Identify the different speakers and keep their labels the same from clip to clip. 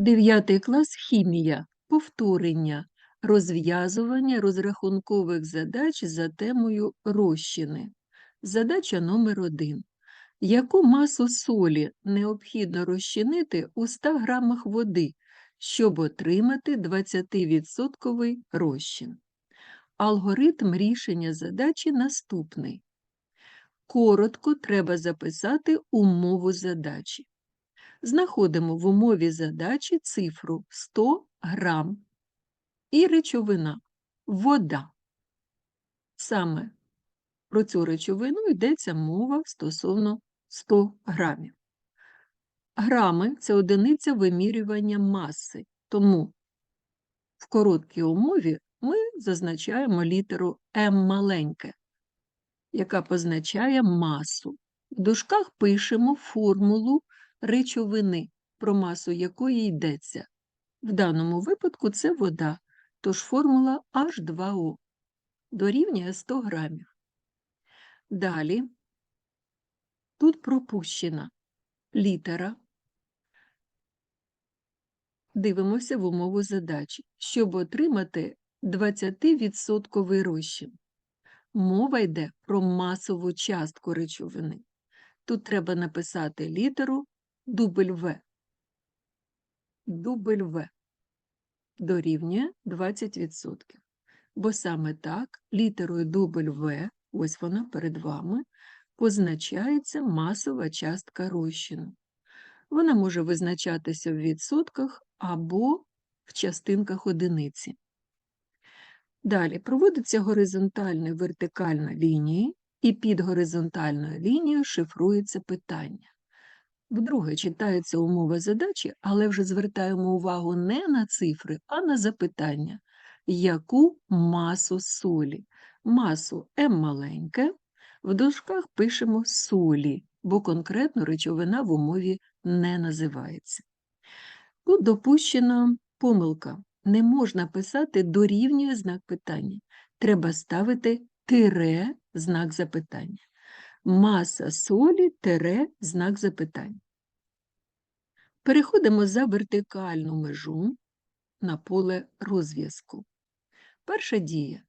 Speaker 1: Дев'ятий клас хімія, повторення, розв'язування розрахункових задач за темою розчини. Задача номер один. Яку масу солі необхідно розчинити у 100 грамах води, щоб отримати 20% розчин? Алгоритм рішення задачі наступний. Коротко треба записати умову задачі. Знаходимо в умові задачі цифру 100 грам і речовина вода. Саме про цю речовину йдеться мова стосовно 100 грамів. Грами це одиниця вимірювання маси, тому в короткій умові ми зазначаємо літеру М маленьке, яка позначає масу. В дужках пишемо формулу речовини, про масу якої йдеться. В даному випадку це вода, тож формула H2O дорівнює 100 грамів. Далі тут пропущена літера. Дивимося в умову задачі, щоб отримати 20% розчин. Мова йде про масову частку речовини. Тут треба написати літеру дубль В. Дубль В дорівнює 20%. Бо саме так літерою дубль В, ось вона перед вами, позначається масова частка розчину. Вона може визначатися в відсотках або в частинках одиниці. Далі проводиться горизонтальна вертикальна лінії, і під горизонтальною лінією шифрується питання. Вдруге читається умова задачі, але вже звертаємо увагу не на цифри, а на запитання, яку масу солі. Масу М маленьке, в дужках пишемо солі, бо конкретно речовина в умові не називається. Тут допущена помилка. Не можна писати дорівнює знак питання. Треба ставити тире знак запитання маса солі тере знак запитання. Переходимо за вертикальну межу на поле розв'язку. Перша дія.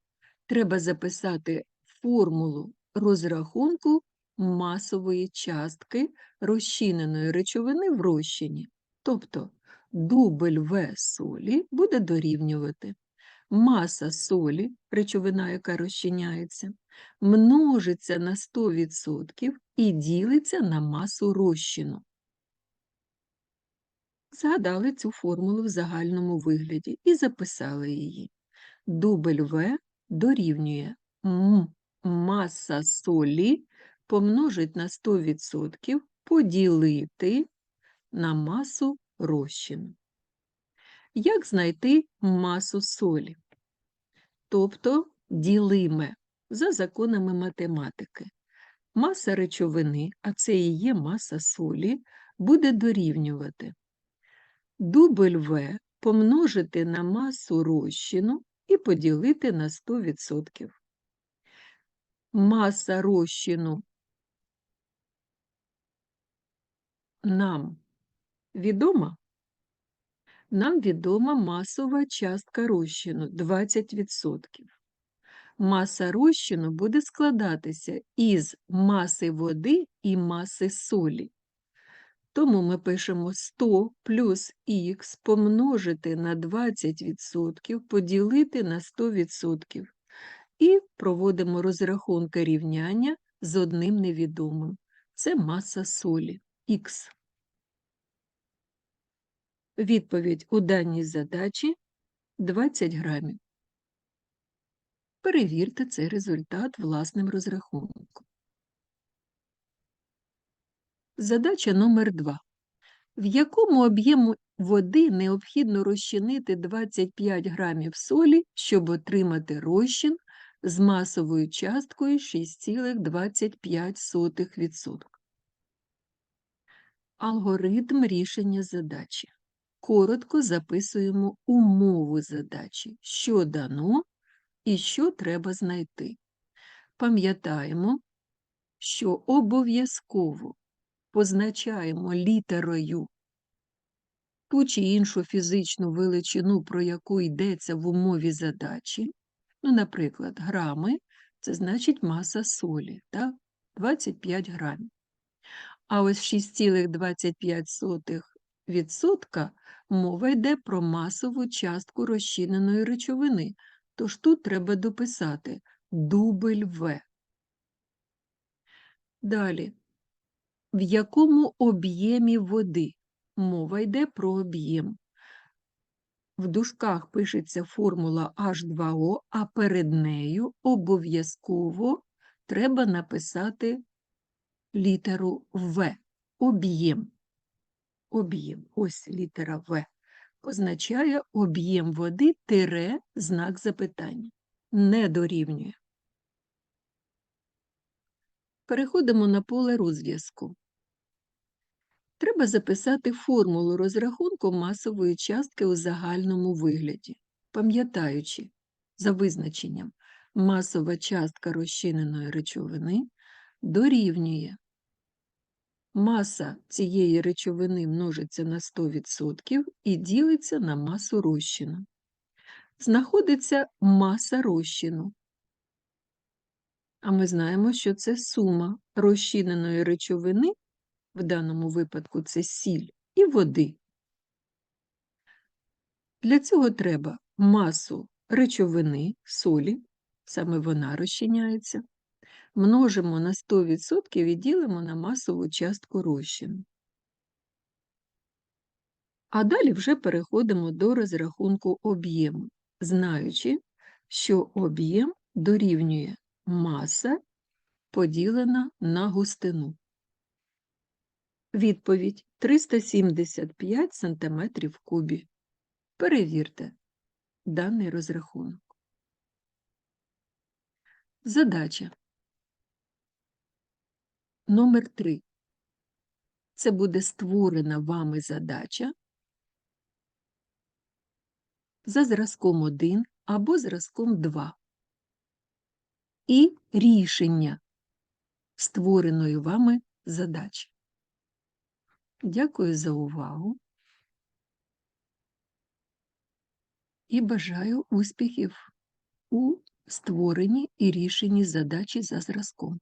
Speaker 1: Треба записати формулу розрахунку масової частки розчиненої речовини в розчині. Тобто дубль В солі буде дорівнювати маса солі, речовина, яка розчиняється, множиться на 100% і ділиться на масу розчину. Згадали цю формулу в загальному вигляді і записали її. Дубль В дорівнює М маса солі помножить на 100% поділити на масу розчину. Як знайти масу солі? Тобто ділиме за законами математики. Маса речовини, а це і є маса солі, буде дорівнювати дубль В помножити на масу розчину і поділити на 100%. Маса розчину нам відома? Нам відома масова частка розчину 20%. Маса розчину буде складатися із маси води і маси солі. Тому ми пишемо 100 плюс х помножити на 20% поділити на 100% і проводимо розрахунки рівняння з одним невідомим. Це маса солі х. Відповідь у даній задачі 20 грамів. Перевірте цей результат власним розрахунком. Задача номер 2. В якому об'єму води необхідно розчинити 25 грамів солі, щоб отримати розчин з масовою часткою 6,25%? Алгоритм рішення задачі коротко записуємо умову задачі, що дано і що треба знайти. Пам'ятаємо, що обов'язково позначаємо літерою ту чи іншу фізичну величину, про яку йдеться в умові задачі, ну, наприклад, грами це значить маса солі, так? 25 грамів. А ось 6,25% мова йде про масову частку розчиненої речовини, тож тут треба дописати дубль В. Далі. В якому об'ємі води? Мова йде про об'єм. В дужках пишеться формула H2O, а перед нею обов'язково треба написати літеру В. Об'єм. Об'єм. Ось літера В. Означає об'єм води тире знак запитання. Не дорівнює. Переходимо на поле розв'язку. Треба записати формулу розрахунку масової частки у загальному вигляді, пам'ятаючи, за визначенням, масова частка розчиненої речовини дорівнює. Маса цієї речовини множиться на 100% і ділиться на масу розчину. Знаходиться маса розчину. А ми знаємо, що це сума розчиненої речовини в даному випадку це сіль, і води. Для цього треба масу речовини, солі, саме вона розчиняється, множимо на 100% і ділимо на масову частку розчину. А далі вже переходимо до розрахунку об'єму, знаючи, що об'єм дорівнює маса поділена на густину. Відповідь 375 см в кубі. Перевірте даний розрахунок. Задача. Номер 3. Це буде створена вами задача за зразком 1 або зразком 2. І рішення створеної вами задачі. Дякую за увагу і бажаю успіхів у створенні і рішенні задачі за зразком.